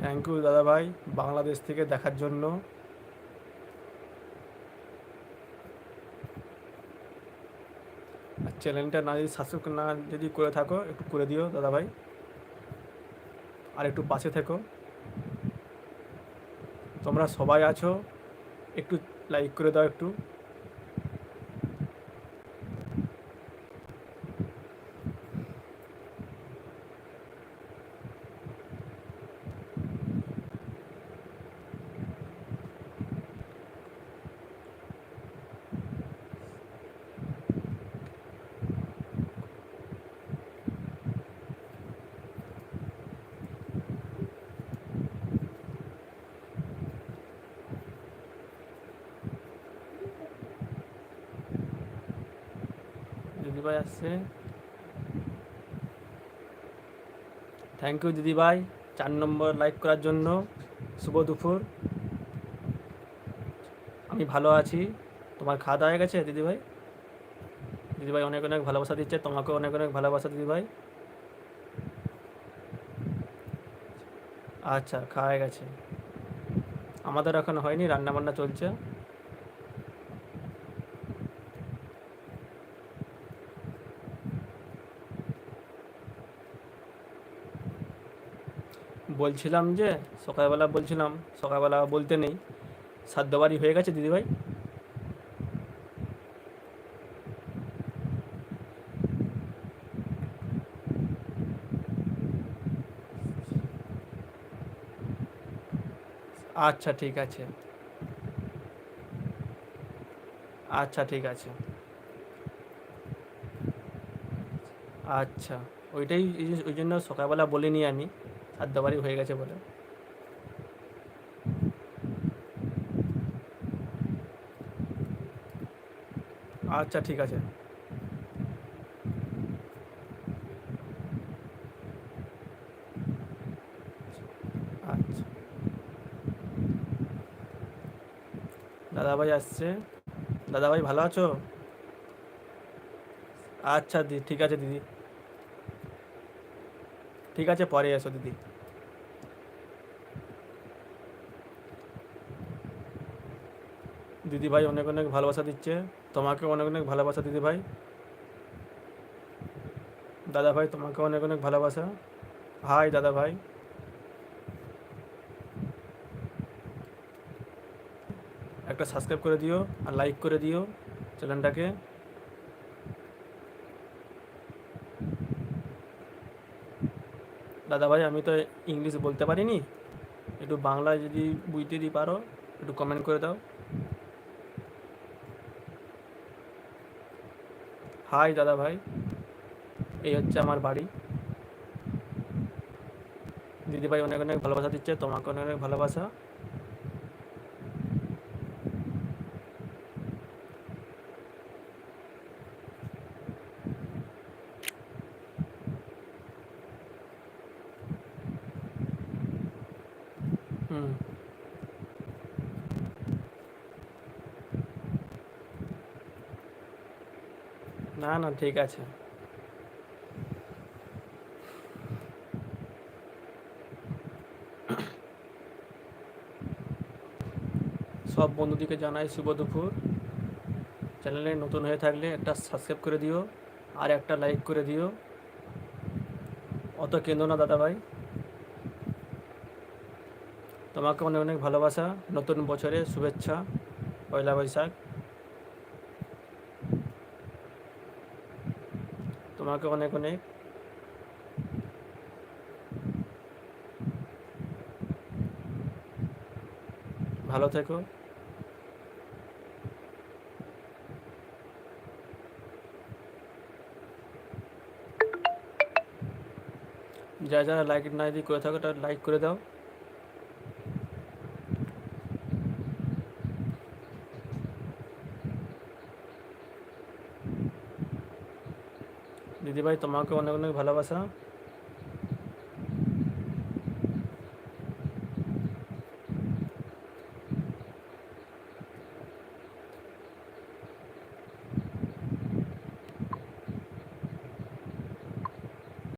Thank you দাদা ভাই, বাংলাদেশ থেকে দেখার জন্য। চ্যানেলটা না যদি সাবস্ক্রাইব না যদি করে থাকো, একটু করে দিও, দাদা ভাই। আর একটু পাশে থেকো। তোমরা সবাই আছো, একটু লাইক করে দাও একটু। দিদিভাই আসছে থ্যাংক ইউ দিদিভাই চার নম্বর লাইক করার জন্য। শুভ দুপুর। আমি ভালো আছি। তোমার খাওয়া দাওয়া গেছে দিদিভাই দিদিভাই অনেক অনেক ভালোবাসা দিচ্ছে, তোমাকেও অনেক অনেক ভালোবাসা, দিদি ভাই। আচ্ছা খাওয়া গেছে। আমাদের এখন হয়নি রান্না বান্না চলছে। বলছিলাম যে, সকালবেলা বলছিলাম, সকালবেলা বলতে নেই। সাধ্যবাড়ি হয়ে গেছে, দিদিভাই? আচ্ছা ঠিক আছে। আচ্ছা ঠিক আছে। আচ্ছা ওইটাই, ওই জন্য সকালবেলা বলিনি আমি। সাধ্যবাড়ি হয়ে গেছে বলে। আচ্ছা ঠিক আছে। আচ্ছা। দাদাভাই আসছে। দাদাভাই ভালো আছো? আচ্ছা দিদি ঠিক আছে, দিদি। ঠিক আছে, পরে এসো দিদি। দিদি ভাই অনেক অনেক ভালোবাসা দিচ্ছে। তোমাকে অনেক অনেক ভালোবাসা, দিদি ভাই। দাদা ভাই, তোমাকে অনেক অনেক ভালোবাসা। হাই দাদা ভাই। একটা সাবস্ক্রাইব করে দিও আর লাইক করে দিও চ্যানেলটাকে। দাদা ভাই আমি তো ইংলিশ বলতে পারিনি। একটু বাংলা যদি বুঝতে দিই পারো, একটু কমেন্ট করে দাও। হাই দাদা ভাই এই হচ্ছে আমার বাড়ি। দিদিভাই অনেক অনেক ভালোবাসা দিচ্ছে, তোমাকে অনেক অনেক ভালোবাসা। না না, ঠিক আছে। সব বন্ধুদিকে জানাই শুভ দুপুর। চ্যানেলে নতুন হয়ে থাকলে একটা সাবস্ক্রাইব করে দিও, আর একটা লাইক করে দিও। অত কেন্দ্র না দাদা ভাই তোমাকে অনেক অনেক ভালোবাসা। নতুন বছরে শুভেচ্ছা, পয়লা বৈশাখ। তোমাকে অনেক অনেক। ভালো থেকো। যারা যারা লাইক না যদি করে থাকো, তারা লাইক করে দাও। দিদিভাই তোমাকে অনেক অনেক ভালোবাসা।